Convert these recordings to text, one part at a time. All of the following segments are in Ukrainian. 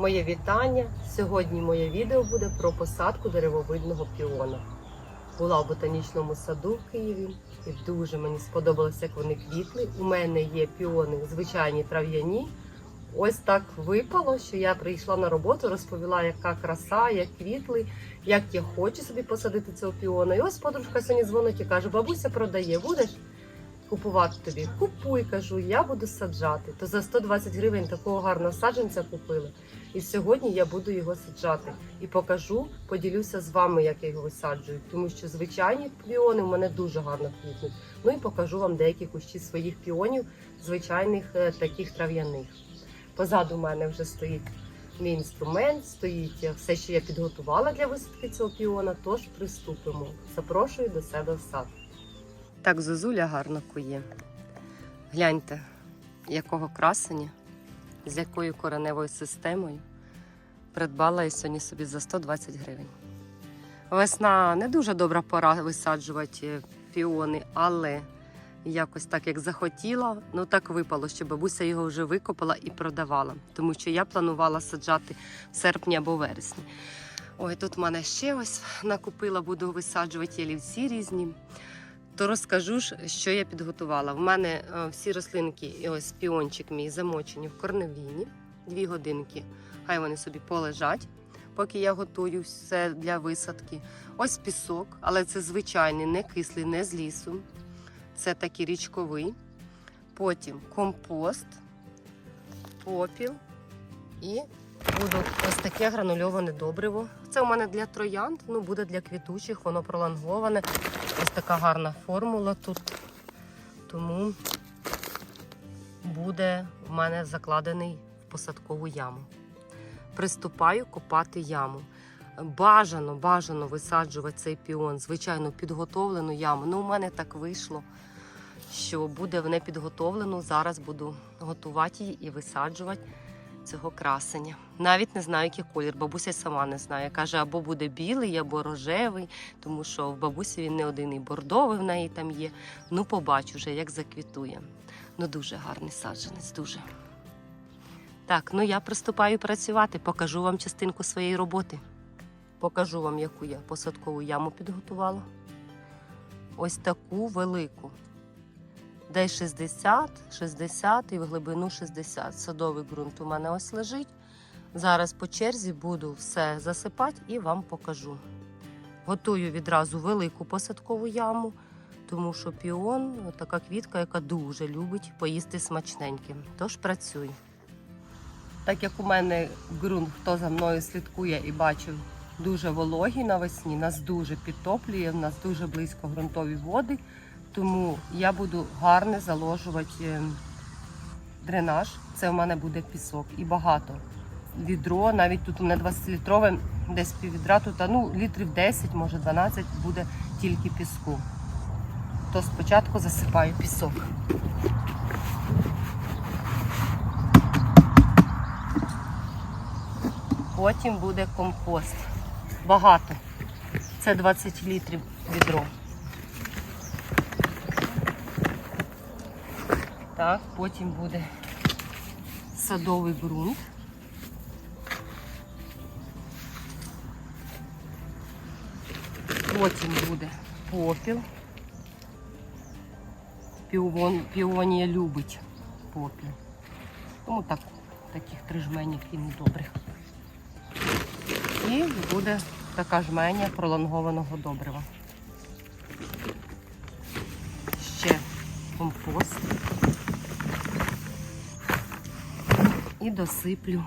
Моє вітання. Сьогодні моє відео буде про посадку деревовидного піона. Була в ботанічному саду в Києві і дуже мені сподобалося, як вони квітли. У мене є піони звичайні трав'яні. Ось так випало, що я прийшла на роботу, розповіла, яка краса, як квітли, як я хочу собі посадити цього піона. І ось подружка сьогодні дзвонить і каже: бабуся продає, будеш купувати тобі? Купуй, кажу, я буду саджати. То за 120 гривень такого гарного саджанця купили. І сьогодні я буду його саджати і покажу, поділюся з вами, як я його висаджую, тому що звичайні піони в мене дуже гарно квітнуть. Ну і покажу вам деякі кущі своїх піонів, звичайних е, таких трав'яних. Позаду мене вже стоїть мій інструмент, стоїть е, все, що я підготувала для висадки цього піона. Тож приступимо. Запрошую до себе в сад. Так, зозуля гарно кує. Гляньте, якого красення, з якою кореневою системою придбала я сьогодні собі за 120 гривень. Весна не дуже добра пора висаджувати піони, але якось так як захотіла, ну так випало, що бабуся його вже викопала і продавала, тому що я планувала саджати в серпні або вересні. Ой, тут в мене ще ось накупила, буду висаджувати ялівці різні. То розкажу ж, що я підготувала. В мене е, всі рослинки, і ось піончик мій замочені в корневіні. Дві годинки. Хай вони собі полежать, поки я готую все для висадки. Ось пісок, але це звичайний, не кислий, не з лісу. Це такий річковий. Потім компост, попіл і буду ось таке гранульоване добриво. Це у мене для троянд, ну буде для квітучих, воно пролонговане. Ось така гарна формула тут. Тому буде в мене закладений в посадкову яму. Приступаю копати яму. Бажано, бажано висаджувати цей піон, звичайно, підготовлену яму. Ну, у мене так вийшло, що буде в непідготовлену. Зараз буду готувати її і висаджувати цього красення. Навіть не знаю, який колір. Бабуся сама не знає. Каже, або буде білий, або рожевий, тому що в бабусі він не один і бордовий в неї там є. Ну, побачу вже, як заквітує. Ну, дуже гарний саджанець, дуже. Так, ну я приступаю працювати, покажу вам частинку своєї роботи. Покажу вам, яку я посадкову яму підготувала. Ось таку велику. Десь 60, 60 і в глибину 60. Садовий ґрунт у мене ось лежить. Зараз по черзі буду все засипати і вам покажу. Готую відразу велику посадкову яму, тому що піон така квітка, яка дуже любить поїсти смачненьким. Тож працюю. Так як у мене ґрунт, хто за мною слідкує і бачив, дуже вологий навесні, нас дуже підтоплює, в нас дуже близько ґрунтові води. Тому я буду гарно заложувати е, дренаж. Це в мене буде пісок і багато. Відро, навіть тут у мене 20-літрове, десь піввідра, тут, а, ну, літрів 10, може 12 буде тільки піску. То спочатку засипаю пісок. Потім буде компост. Багато. Це 20 літрів відро. Так, потім буде садовий ґрунт. Потім буде попіл. Піон, піонія любить попіл. Тому так, таких три жменів і недобрих. І буде така жменя пролонгованого добрива. Ще компост. І досиплю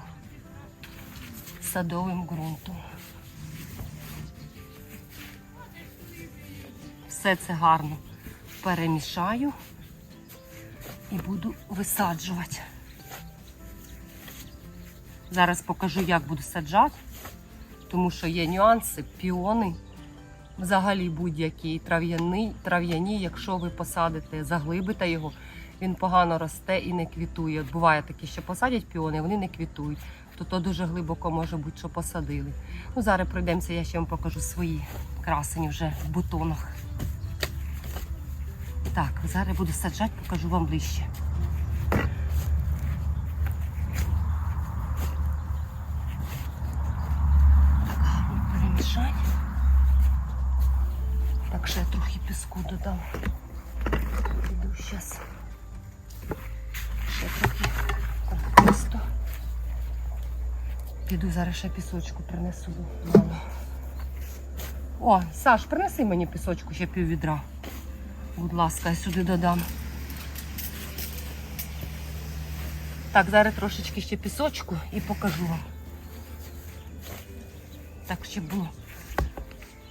садовим ґрунтом. Все це гарно перемішаю і буду висаджувати. Зараз покажу, як буду саджати, тому що є нюанси, піони, взагалі будь-які трав'яні, трав'яні, якщо ви посадите, заглибите його, він погано росте і не квітує. Буває такі, що посадять піони, вони не квітують. То то дуже глибоко може бути, що посадили. Ну, Зараз пройдемося, я ще вам покажу свої красені вже в бутонах. Так, зараз буду саджати, покажу вам ближче. Так, не. Так, ще я трохи піску додам. Піду зараз ще пісочку принесу. Мало. О, Саш, принеси мені пісочку ще пів відра. Будь ласка, я сюди додам. Так, зараз трошечки ще пісочку і покажу вам. Так, щоб було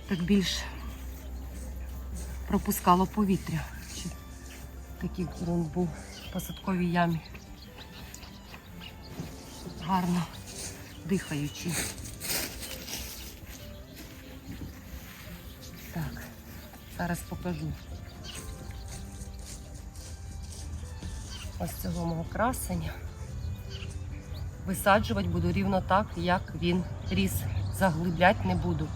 так більш пропускало повітря. Такий ґрунт був в посадковій ямі. Гарно дихаючий. Так, зараз покажу. Ось цього мого красення. Висаджувати буду рівно так, як він ріс. Заглиблять не буду.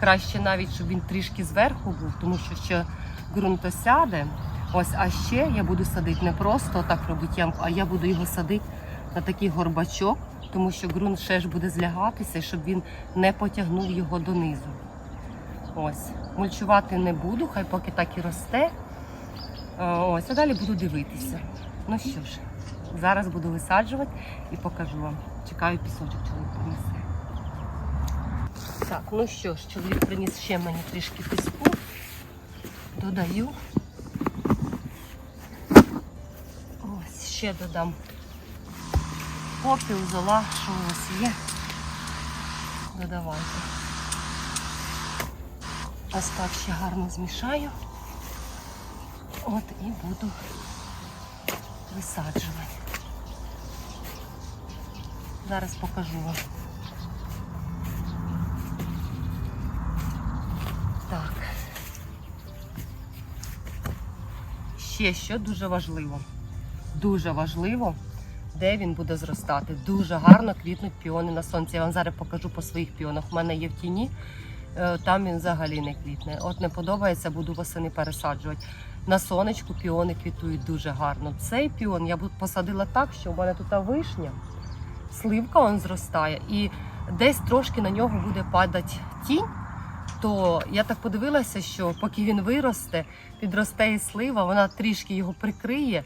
Краще навіть, щоб він трішки зверху був, тому що ще ґрунт осяде. Ось, а ще я буду садити не просто так робити ямку, а я буду його садити на такий горбачок, тому що ґрунт ще ж буде злягатися, щоб він не потягнув його донизу. Ось, мульчувати не буду, хай поки так і росте. Е, Ось, а далі буду дивитися. Ну що ж, зараз буду висаджувати і покажу вам. Чекаю пісочок, чоловік принесе. Так, ну що ж, чоловік приніс ще мені трішки піску. Додаю. Ось, ще додам попіл, зола, що у вас є. Додавайте. Ось так ще гарно змішаю. От і буду висаджувати. Зараз покажу вам. Так. Ще що дуже важливо. Дуже важливо, де він буде зростати. Дуже гарно квітнуть піони на сонці. Я вам зараз покажу по своїх піонах. У мене є в тіні, е, там він взагалі не квітне. От не подобається, буду восени пересаджувати. На сонечку піони квітують дуже гарно. Цей піон я посадила так, що у мене тут вишня, сливка он зростає, і десь трошки на нього буде падати тінь. То я так подивилася, що поки він виросте, підросте і слива, вона трішки його прикриє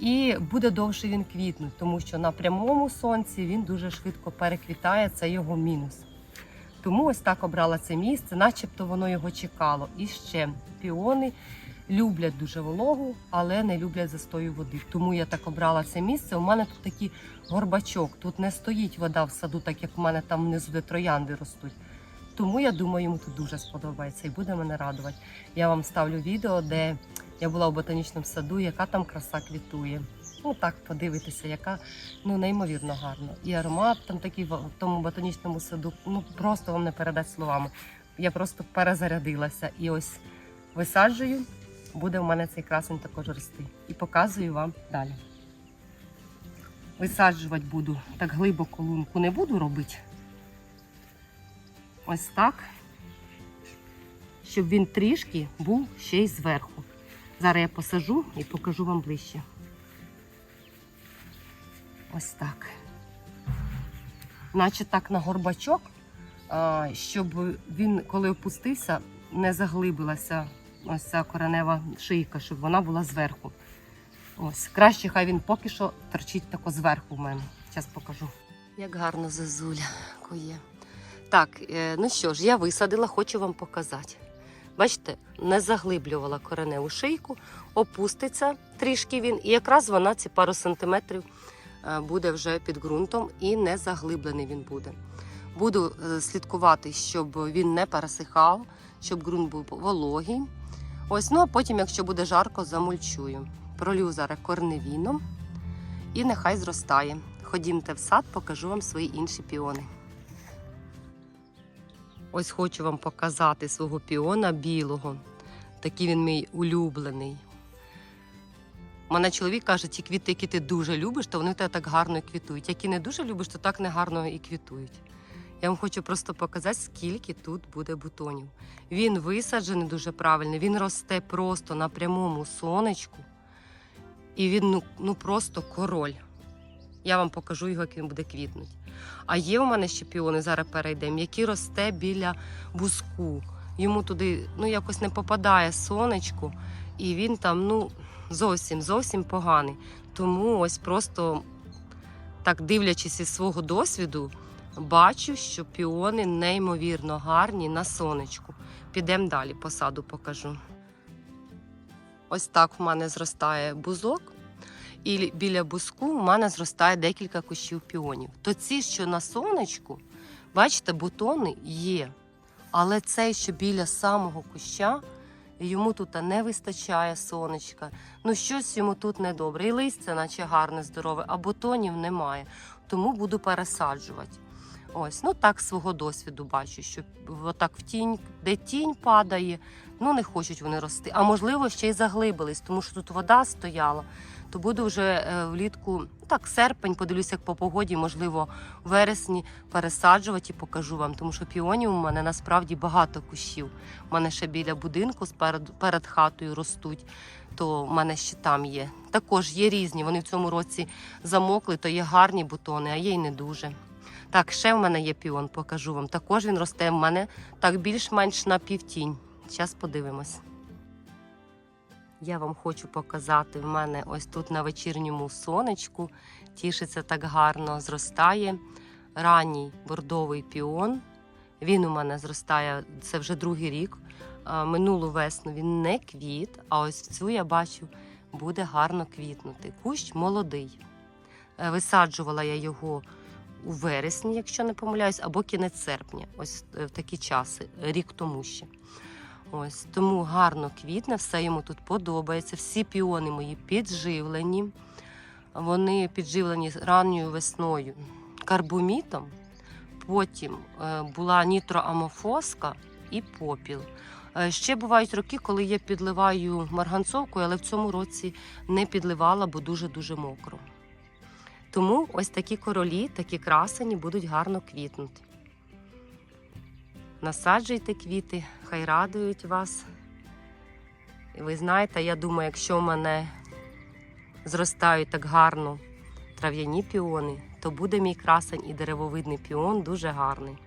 і буде довше він квітнути, тому що на прямому сонці він дуже швидко переквітає, це його мінус. Тому ось так обрала це місце, начебто воно його чекало. І ще піони люблять дуже вологу, але не люблять застою води. Тому я так обрала це місце. У мене тут такий горбачок. Тут не стоїть вода в саду, так як у мене там внизу де троянди ростуть. Тому я думаю, йому тут дуже сподобається і буде мене радувати. Я вам ставлю відео, де я була у ботанічному саду, яка там краса квітує. Ну так, подивитися, яка ну неймовірно гарно. І аромат там такий в тому ботанічному саду. Ну просто вам не передати словами. Я просто перезарядилася. І ось висаджую, буде в мене цей красень також рости. І показую вам далі. Висаджувати буду так глибоко лунку не буду робити. Ось так. Щоб він трішки був ще й зверху. Зараз я посажу і покажу вам ближче. Ось так. Наче так на горбачок, щоб він, коли опустився, не заглибилася ось ця коренева шийка, щоб вона була зверху. Ось, краще хай він поки що торчить тако зверху в мене. Зараз покажу. Як гарно зазуля кує. Так, е, ну що ж, я висадила, хочу вам показати. Бачите, не заглиблювала кореневу шийку, опуститься трішки він, і якраз вона ці пару сантиметрів е, буде вже під ґрунтом і не заглиблений він буде. Буду е, слідкувати, щоб він не пересихав, щоб ґрунт був вологий. Ось, ну а потім, якщо буде жарко, замульчую. Пролю зараз корневіном і нехай зростає. Ходімте в сад, покажу вам свої інші піони. Ось хочу вам показати свого піона білого. Такий він мій улюблений. Мене чоловік каже, ті квіти, які ти дуже любиш, то вони тебе так гарно квітують. Які не дуже любиш, то так негарно і квітують. Я вам хочу просто показати, скільки тут буде бутонів. Він висаджений дуже правильно, він росте просто на прямому сонечку. І він ну, ну просто король. Я вам покажу його, як він буде квітнути. А є у мене ще піони, зараз перейдемо, які росте біля буску. Йому туди ну, якось не попадає сонечко, і він там ну, зовсім зовсім поганий. Тому ось просто так дивлячись із свого досвіду, бачу, що піони неймовірно гарні на сонечку. Підемо далі, посаду покажу. Ось так в мене зростає бузок. І біля буску в мене зростає декілька кущів піонів. То ці, що на сонечку, бачите, бутони є. Але цей, що біля самого куща, йому тут не вистачає сонечка. Ну, щось йому тут недобре. І листя, наче гарне, здорове, а бутонів немає. Тому буду пересаджувати. Ось, ну так свого досвіду бачу, що отак в тінь, де тінь падає, ну не хочуть вони рости. А можливо, ще й заглибились, тому що тут вода стояла. То буду вже е, влітку, так, серпень, подивлюся, як по погоді, можливо, вересні пересаджувати і покажу вам, тому що піонів у мене насправді багато кущів. У мене ще біля будинку сперед, перед хатою ростуть, то в мене ще там є. Також є різні. Вони в цьому році замокли, то є гарні бутони, а є й не дуже. Так, ще в мене є піон, покажу вам. Також він росте в мене так більш-менш на півтінь. Зараз подивимось. Я вам хочу показати в мене ось тут на вечірньому сонечку. Тішиться так гарно, зростає ранній бордовий піон. Він у мене зростає, це вже другий рік. Минулу весну він не квіт, а ось цю я бачу, буде гарно квітнути. Кущ молодий. Е, Висаджувала я його у вересні, якщо не помиляюсь, або кінець серпня. Ось е, в такі часи, рік тому ще. Ось тому гарно квітне, все йому тут подобається. Всі піони мої підживлені. Вони підживлені ранньою весною карбомітом. Потім е, була нітроамофоска і попіл. Е, Ще бувають роки, коли я підливаю марганцовкою, але в цьому році не підливала, бо дуже-дуже мокро. Тому ось такі королі, такі красені будуть гарно квітнути. Насаджуйте квіти, хай радують вас. І ви знаєте, я думаю, якщо в мене зростають так гарно трав'яні піони, то буде мій красень і деревовидний піон дуже гарний.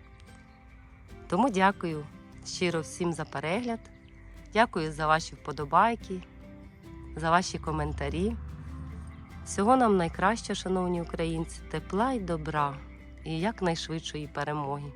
Тому дякую щиро всім за перегляд. Дякую за ваші вподобайки, за ваші коментарі. Всього нам найкраще, шановні українці, тепла й добра і якнайшвидшої перемоги.